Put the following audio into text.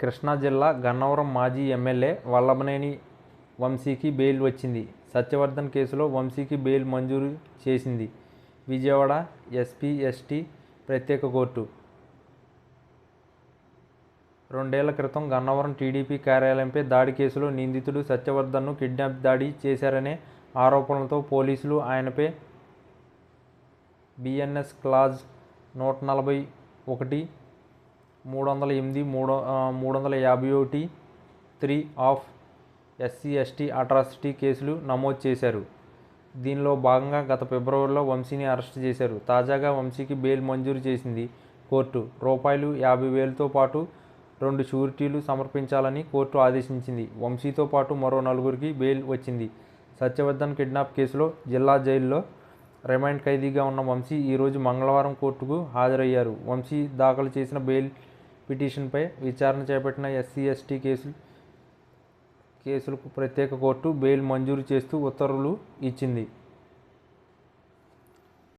కృష్ణా జిల్లా గన్నవరం మాజీ ఎమ్మెల్యే వల్లభనేని వంశీకి బెయిల్ వచ్చింది. సత్యవర్ధన్ కేసులో వంశీకి బెయిల్ మంజూరు చేసింది. విజయవాడ ఎస్పీ ఎస్టీ ప్రత్యేక కోర్టు. రెండేళ్ళ క్రితం గన్నవరం టీడీపీ కార్యాలయంపై దాడి కేసులో నిందితుడు సత్యవర్ధన్ను కిడ్నాప్ దాడి చేశారనే ఆరోపణలతో పోలీసులు ఆయనపై బిఎన్ఎస్ క్లాజ్ నూట నలభై ఒకటి మూడు వందల ఎనిమిది మూడు మూడు వందల యాభై ఒకటి three of SC ST atrocity కేసులు నమోదు చేశారు. దీనిలో భాగంగా గత ఫిబ్రవరిలో వంశీని అరెస్ట్ చేశారు. తాజాగా వంశీకి బెయిల్ మంజూరు చేసింది కోర్టు. రూపాయలు యాభై వేలతో పాటు రెండు షూరిటీలు సమర్పించాలని కోర్టు ఆదేశించింది. వంశీతో పాటు మరో నలుగురికి బెయిల్ వచ్చింది. సత్యవర్ధన్ కిడ్నాప్ కేసులో జిల్లా జైల్లో రిమాండ్ ఖైదీగా ఉన్న వంశీ ఈరోజు మంగళవారం కోర్టుకు హాజరయ్యారు. వంశీ దాఖలు చేసిన బెయిల్ పిటిషన్పై విచారణ చేపట్టిన ఎస్సీ ఎస్టీ కేసులు కేసులకు ప్రత్యేక కోర్టు బెయిల్ మంజూరు చేస్తూ ఉత్తర్వులు ఇచ్చింది.